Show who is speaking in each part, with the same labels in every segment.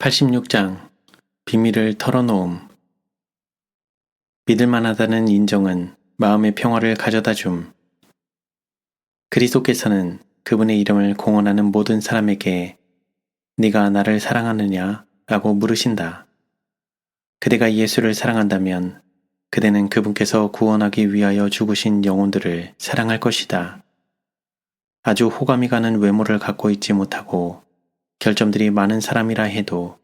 Speaker 1: 86장 비밀을 털어놓음 믿을 만하다는 인정은 마음의 평화를 가져다 줌. 그리스도께서는 그분의 이름을 공언하는 모든 사람에게 네가 나를 사랑하느냐? 라고 물으신다. 그대가 예수를 사랑한다면 그대는 그분께서 구원하기 위하여 죽으신 영혼들을 사랑할 것이다. 아주 호감이 가는 외모를 갖고 있지 못하고 결점들이 많은 사람이라 해도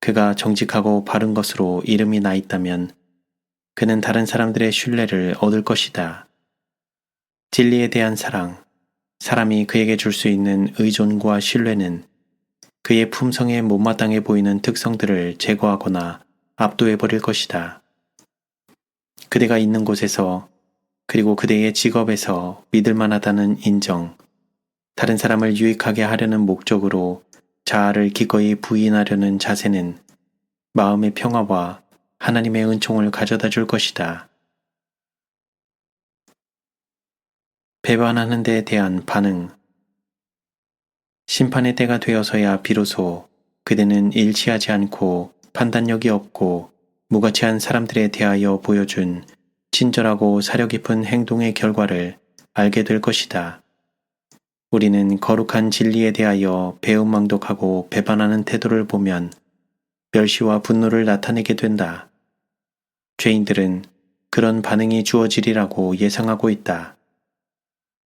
Speaker 1: 그가 정직하고 바른 것으로 이름이 나 있다면 그는 다른 사람들의 신뢰를 얻을 것이다. 진리에 대한 사랑, 사람이 그에게 줄 수 있는 의존과 신뢰는 그의 품성에 못마땅해 보이는 특성들을 제거하거나 압도해 버릴 것이다. 그대가 있는 곳에서 그리고 그대의 직업에서 믿을 만하다는 인정, 다른 사람을 유익하게 하려는 목적으로 자아를 기꺼이 부인하려는 자세는 마음의 평화와 하나님의 은총을 가져다 줄 것이다. 배반하는 데에 대한 반응 심판의 때가 되어서야 비로소 그대는 일치하지 않고 판단력이 없고 무가치한 사람들에 대하여 보여준 친절하고 사려 깊은 행동의 결과를 알게 될 것이다. 우리는 거룩한 진리에 대하여 배은망덕하고 배반하는 태도를 보면 멸시와 분노를 나타내게 된다. 죄인들은 그런 반응이 주어지리라고 예상하고 있다.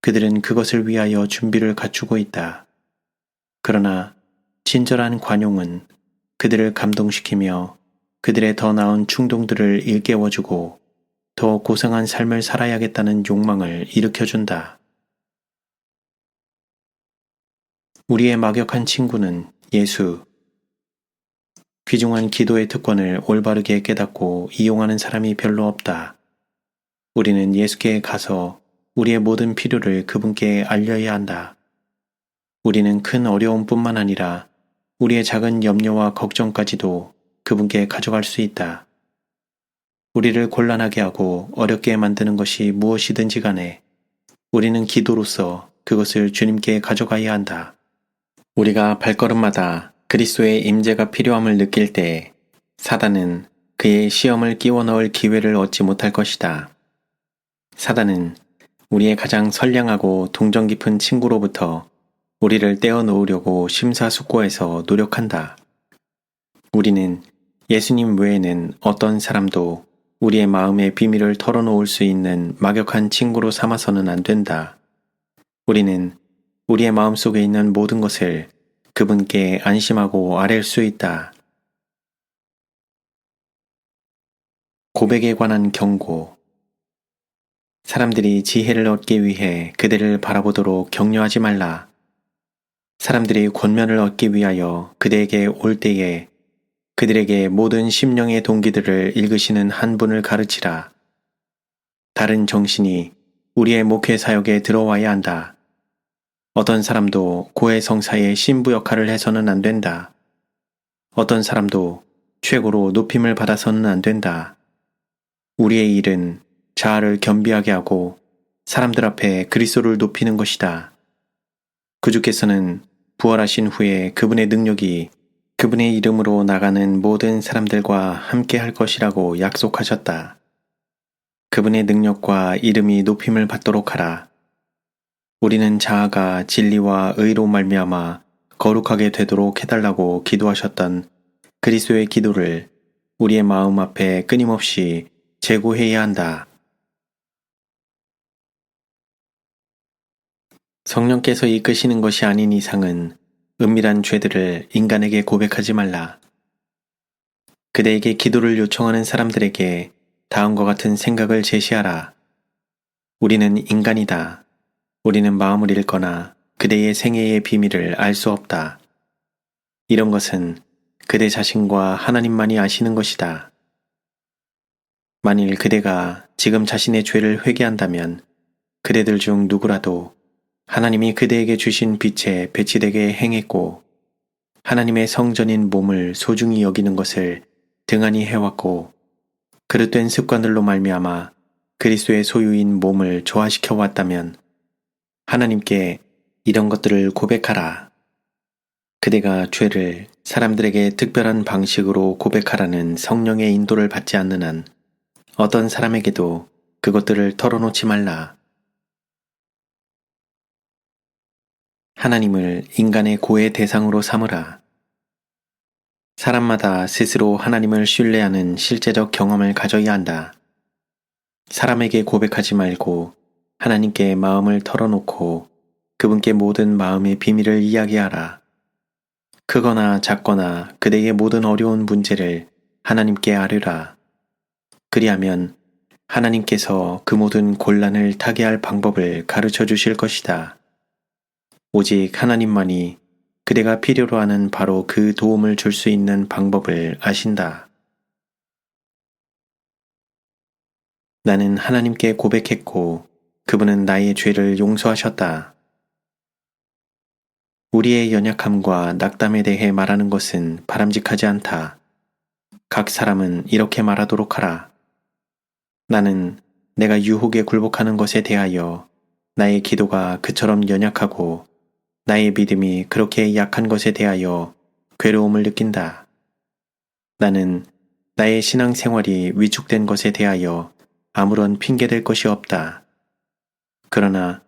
Speaker 1: 그들은 그것을 위하여 준비를 갖추고 있다. 그러나 친절한 관용은 그들을 감동시키며 그들의 더 나은 충동들을 일깨워주고 더 고상한 삶을 살아야겠다는 욕망을 일으켜준다. 우리의 막역한 친구는 예수. 귀중한 기도의 특권을 올바르게 깨닫고 이용하는 사람이 별로 없다. 우리는 예수께 가서 우리의 모든 필요를 그분께 알려야 한다. 우리는 큰 어려움뿐만 아니라 우리의 작은 염려와 걱정까지도 그분께 가져갈 수 있다. 우리를 곤란하게 하고 어렵게 만드는 것이 무엇이든지 간에 우리는 기도로서 그것을 주님께 가져가야 한다. 우리가 발걸음마다 그리스도의 임재가 필요함을 느낄 때 사단은 그의 시험을 끼워 넣을 기회를 얻지 못할 것이다. 사단은 우리의 가장 선량하고 동정 깊은 친구로부터 우리를 떼어 놓으려고 심사숙고해서 노력한다. 우리는 예수님 외에는 어떤 사람도 우리의 마음의 비밀을 털어놓을 수 있는 막역한 친구로 삼아서는 안 된다. 우리는 우리의 마음속에 있는 모든 것을 그분께 안심하고 아랠 수 있다. 고백에 관한 경고 사람들이 지혜를 얻기 위해 그대를 바라보도록 격려하지 말라. 사람들이 권면을 얻기 위하여 그대에게 올 때에 그들에게 모든 심령의 동기들을 읽으시는 한 분을 가르치라. 다른 정신이 우리의 목회 사역에 들어와야 한다. 어떤 사람도 고해 성사의 신부 역할을 해서는 안 된다. 어떤 사람도 최고로 높임을 받아서는 안 된다. 우리의 일은 자아를 겸비하게 하고 사람들 앞에 그리스도를 높이는 것이다. 그 주께서는 부활하신 후에 그분의 능력이 그분의 이름으로 나가는 모든 사람들과 함께 할 것이라고 약속하셨다. 그분의 능력과 이름이 높임을 받도록 하라. 우리는 자아가 진리와 의로 말미암아 거룩하게 되도록 해달라고 기도하셨던 그리스도의 기도를 우리의 마음 앞에 끊임없이 제고해야 한다. 성령께서 이끄시는 것이 아닌 이상은 은밀한 죄들을 인간에게 고백하지 말라. 그대에게 기도를 요청하는 사람들에게 다음과 같은 생각을 제시하라. 우리는 인간이다. 우리는 마음을 잃거나 그대의 생애의 비밀을 알 수 없다. 이런 것은 그대 자신과 하나님만이 아시는 것이다. 만일 그대가 지금 자신의 죄를 회개한다면 그대들 중 누구라도 하나님이 그대에게 주신 빛에 배치되게 행했고 하나님의 성전인 몸을 소중히 여기는 것을 등한히 해왔고 그릇된 습관들로 말미암아 그리스도의 소유인 몸을 조화시켜 왔다면 하나님께 이런 것들을 고백하라. 그대가 죄를 사람들에게 특별한 방식으로 고백하라는 성령의 인도를 받지 않는 한 어떤 사람에게도 그것들을 털어놓지 말라. 하나님을 인간의 고의 대상으로 삼으라. 사람마다 스스로 하나님을 신뢰하는 실제적 경험을 가져야 한다. 사람에게 고백하지 말고 하나님께 마음을 털어놓고 그분께 모든 마음의 비밀을 이야기하라. 크거나 작거나 그대의 모든 어려운 문제를 하나님께 아뢰라. 그리하면 하나님께서 그 모든 곤란을 타개할 방법을 가르쳐 주실 것이다. 오직 하나님만이 그대가 필요로 하는 바로 그 도움을 줄 수 있는 방법을 아신다. 나는 하나님께 고백했고 그분은 나의 죄를 용서하셨다. 우리의 연약함과 낙담에 대해 말하는 것은 바람직하지 않다. 각 사람은 이렇게 말하도록 하라. 나는 내가 유혹에 굴복하는 것에 대하여 나의 기도가 그처럼 연약하고 나의 믿음이 그렇게 약한 것에 대하여 괴로움을 느낀다. 나는 나의 신앙 생활이 위축된 것에 대하여 아무런 핑계댈 것이 없다. 그러나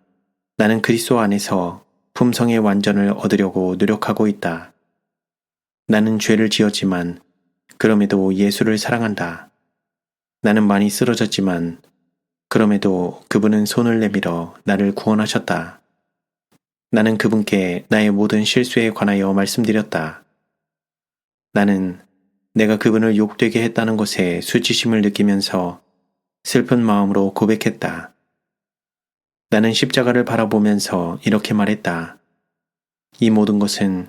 Speaker 1: 나는 그리스도 안에서 품성의 완전을 얻으려고 노력하고 있다. 나는 죄를 지었지만 그럼에도 예수를 사랑한다. 나는 많이 쓰러졌지만 그럼에도 그분은 손을 내밀어 나를 구원하셨다. 나는 그분께 나의 모든 실수에 관하여 말씀드렸다. 나는 내가 그분을 욕되게 했다는 것에 수치심을 느끼면서 슬픈 마음으로 고백했다. 나는 십자가를 바라보면서 이렇게 말했다. 이 모든 것은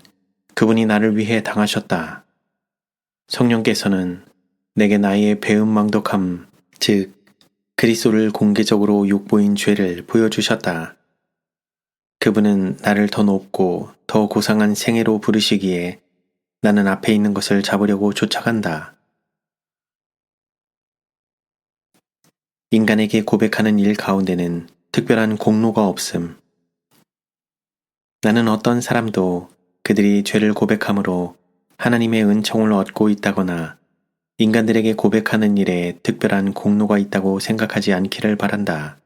Speaker 1: 그분이 나를 위해 당하셨다. 성령께서는 내게 나의 배은망덕함, 즉, 그리스도를 공개적으로 욕보인 죄를 보여주셨다. 그분은 나를 더 높고 더 고상한 생애로 부르시기에 나는 앞에 있는 것을 잡으려고 쫓아간다. 인간에게 고백하는 일 가운데는 특별한 공로가 없음. 나는 어떤 사람도 그들이 죄를 고백함으로 하나님의 은총을 얻고 있다거나 인간들에게 고백하는 일에 특별한 공로가 있다고 생각하지 않기를 바란다.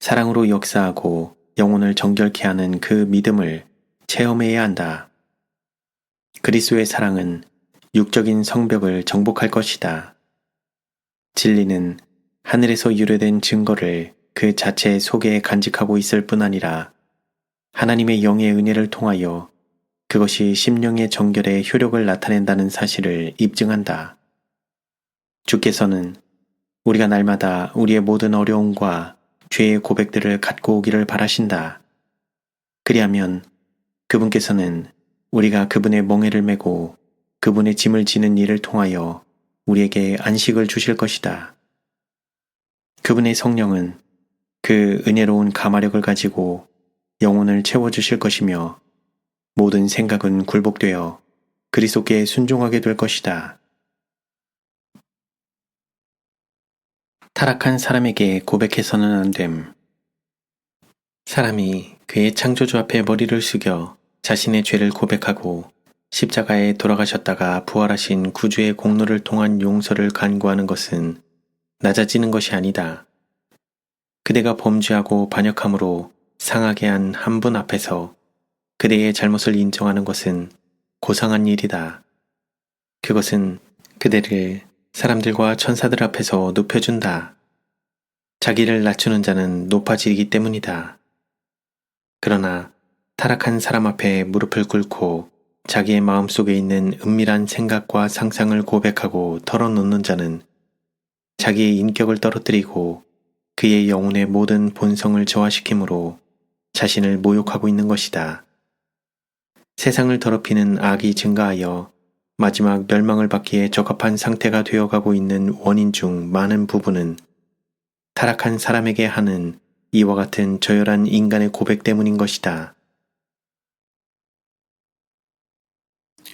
Speaker 1: 사랑으로 역사하고 영혼을 정결케 하는 그 믿음을 체험해야 한다. 그리스도의 사랑은 육적인 성벽을 정복할 것이다. 진리는 하늘에서 유래된 증거를 그 자체 속에 간직하고 있을 뿐 아니라 하나님의 영의 은혜를 통하여 그것이 심령의 정결의 효력을 나타낸다는 사실을 입증한다. 주께서는 우리가 날마다 우리의 모든 어려움과 죄의 고백들을 갖고 오기를 바라신다. 그리하면 그분께서는 우리가 그분의 멍에를 메고 그분의 짐을 지는 일을 통하여 우리에게 안식을 주실 것이다. 그분의 성령은 그 은혜로운 가마력을 가지고 영혼을 채워주실 것이며 모든 생각은 굴복되어 그리스도께 순종하게 될 것이다. 타락한 사람에게 고백해서는 안 됨. 사람이 그의 창조주 앞에 머리를 숙여 자신의 죄를 고백하고 십자가에 돌아가셨다가 부활하신 구주의 공로를 통한 용서를 간구하는 것은 낮아지는 것이 아니다. 그대가 범죄하고 반역함으로 상하게 한 한 분 앞에서 그대의 잘못을 인정하는 것은 고상한 일이다. 그것은 그대를 사람들과 천사들 앞에서 높여준다. 자기를 낮추는 자는 높아지기 때문이다. 그러나 타락한 사람 앞에 무릎을 꿇고 자기의 마음 속에 있는 은밀한 생각과 상상을 고백하고 털어놓는 자는 자기의 인격을 떨어뜨리고 그의 영혼의 모든 본성을 저하시키므로 자신을 모욕하고 있는 것이다. 세상을 더럽히는 악이 증가하여 마지막 멸망을 받기에 적합한 상태가 되어가고 있는 원인 중 많은 부분은 타락한 사람에게 하는 이와 같은 저열한 인간의 고백 때문인 것이다.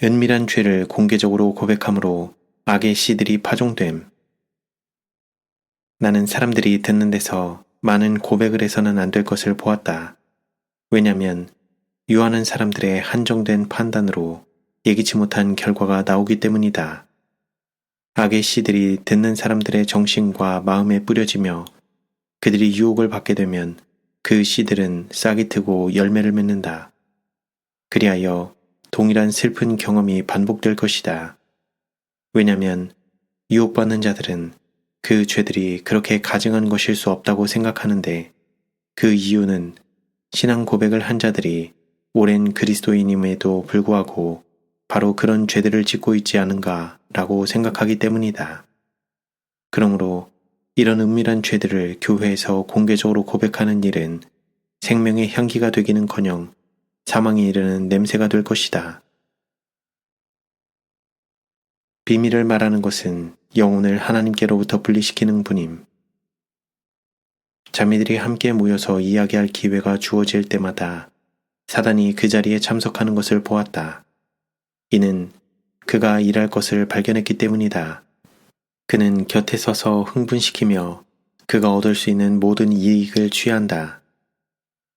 Speaker 1: 은밀한 죄를 공개적으로 고백함으로 악의 씨들이 파종됨. 나는 사람들이 듣는 데서 많은 고백을 해서는 안 될 것을 보았다. 왜냐면 유하는 사람들의 한정된 판단으로 예기치 못한 결과가 나오기 때문이다. 악의 씨들이 듣는 사람들의 정신과 마음에 뿌려지며 그들이 유혹을 받게 되면 그 씨들은 싹이 트고 열매를 맺는다. 그리하여 동일한 슬픈 경험이 반복될 것이다. 왜냐하면 유혹받는 자들은 그 죄들이 그렇게 가증한 것일 수 없다고 생각하는데 그 이유는 신앙 고백을 한 자들이 오랜 그리스도인임에도 불구하고 바로 그런 죄들을 짓고 있지 않은가 라고 생각하기 때문이다. 그러므로 이런 은밀한 죄들을 교회에서 공개적으로 고백하는 일은 생명의 향기가 되기는 커녕 사망에 이르는 냄새가 될 것이다. 비밀을 말하는 것은 영혼을 하나님께로부터 분리시키는 분임. 자매들이 함께 모여서 이야기할 기회가 주어질 때마다 사단이 그 자리에 참석하는 것을 보았다. 이는 그가 일할 것을 발견했기 때문이다. 그는 곁에 서서 흥분시키며 그가 얻을 수 있는 모든 이익을 취한다.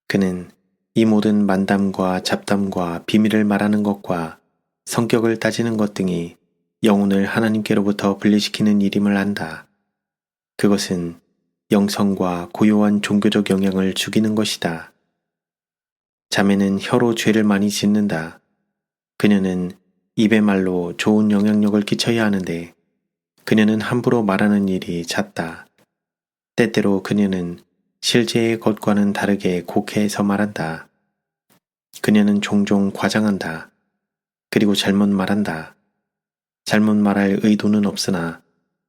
Speaker 1: 그는 이 모든 만담과 잡담과 비밀을 말하는 것과 성격을 따지는 것 등이 영혼을 하나님께로부터 분리시키는 일임을 안다. 그것은 영성과 고요한 종교적 영향을 죽이는 것이다. 자매는 혀로 죄를 많이 짓는다. 그녀는 입의 말로 좋은 영향력을 끼쳐야 하는데 그녀는 함부로 말하는 일이 잦다. 때때로 그녀는 실제의 것과는 다르게 곡해해서 말한다. 그녀는 종종 과장한다. 그리고 잘못 말한다. 잘못 말할 의도는 없으나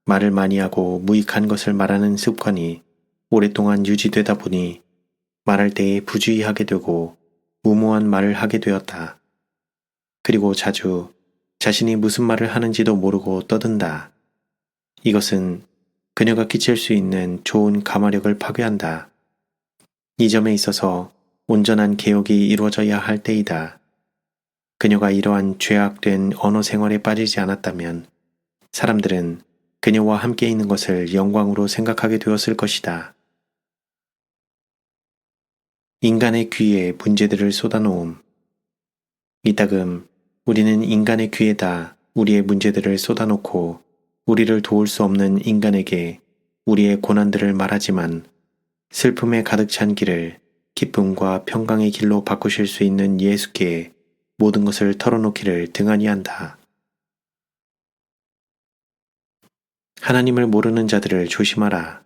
Speaker 1: 말을 많이 하고 무익한 것을 말하는 습관이 오랫동안 유지되다 보니 말할 때에 부주의하게 되고 무모한 말을 하게 되었다. 그리고 자주 자신이 무슨 말을 하는지도 모르고 떠든다. 이것은 그녀가 끼칠 수 있는 좋은 가마력을 파괴한다. 이 점에 있어서 온전한 개혁이 이루어져야 할 때이다. 그녀가 이러한 죄악된 언어 생활에 빠지지 않았다면 사람들은 그녀와 함께 있는 것을 영광으로 생각하게 되었을 것이다. 인간의 귀에 문제들을 쏟아놓음. 이따금 우리는 인간의 귀에다 우리의 문제들을 쏟아놓고 우리를 도울 수 없는 인간에게 우리의 고난들을 말하지만 슬픔에 가득 찬 길을 기쁨과 평강의 길로 바꾸실 수 있는 예수께 모든 것을 털어놓기를 등한히 한다. 하나님을 모르는 자들을 조심하라.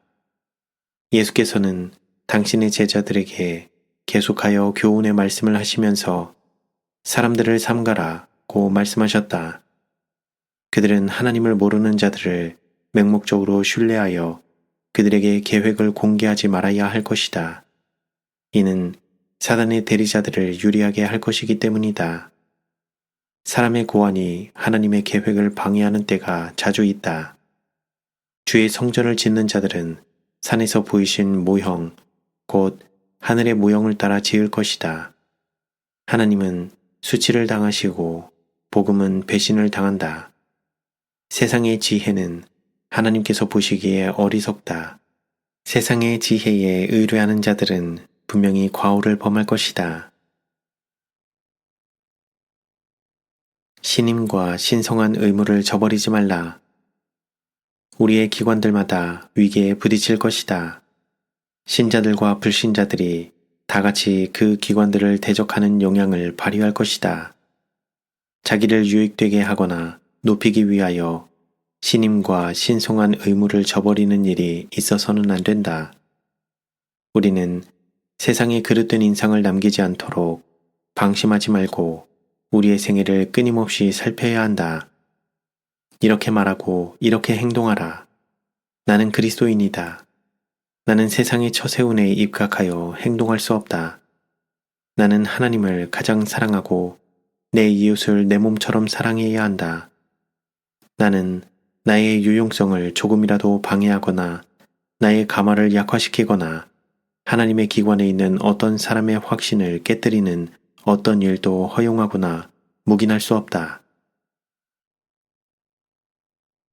Speaker 1: 예수께서는 당신의 제자들에게 계속하여 교훈의 말씀을 하시면서 사람들을 삼가라고 말씀하셨다. 그들은 하나님을 모르는 자들을 맹목적으로 신뢰하여 그들에게 계획을 공개하지 말아야 할 것이다. 이는 사단의 대리자들을 유리하게 할 것이기 때문이다. 사람의 고안이 하나님의 계획을 방해하는 때가 자주 있다. 주의 성전을 짓는 자들은 산에서 보이신 모형, 곧 하늘의 모형을 따라 지을 것이다. 하나님은 수치를 당하시고 복음은 배신을 당한다. 세상의 지혜는 하나님께서 보시기에 어리석다. 세상의 지혜에 의뢰하는 자들은 분명히 과오를 범할 것이다. 신임과 신성한 의무를 저버리지 말라. 우리의 기관들마다 위기에 부딪힐 것이다. 신자들과 불신자들이 다 같이 그 기관들을 대적하는 영향을 발휘할 것이다. 자기를 유익되게 하거나 높이기 위하여 신임과 신성한 의무를 저버리는 일이 있어서는 안 된다. 우리는 세상에 그릇된 인상을 남기지 않도록 방심하지 말고 우리의 생애를 끊임없이 살펴야 한다. 이렇게 말하고 이렇게 행동하라. 나는 그리스도인이다. 나는 세상의 처세운에 입각하여 행동할 수 없다. 나는 하나님을 가장 사랑하고 내 이웃을 내 몸처럼 사랑해야 한다. 나는 나의 유용성을 조금이라도 방해하거나 나의 가마를 약화시키거나 하나님의 기관에 있는 어떤 사람의 확신을 깨뜨리는 어떤 일도 허용하거나 묵인할 수 없다.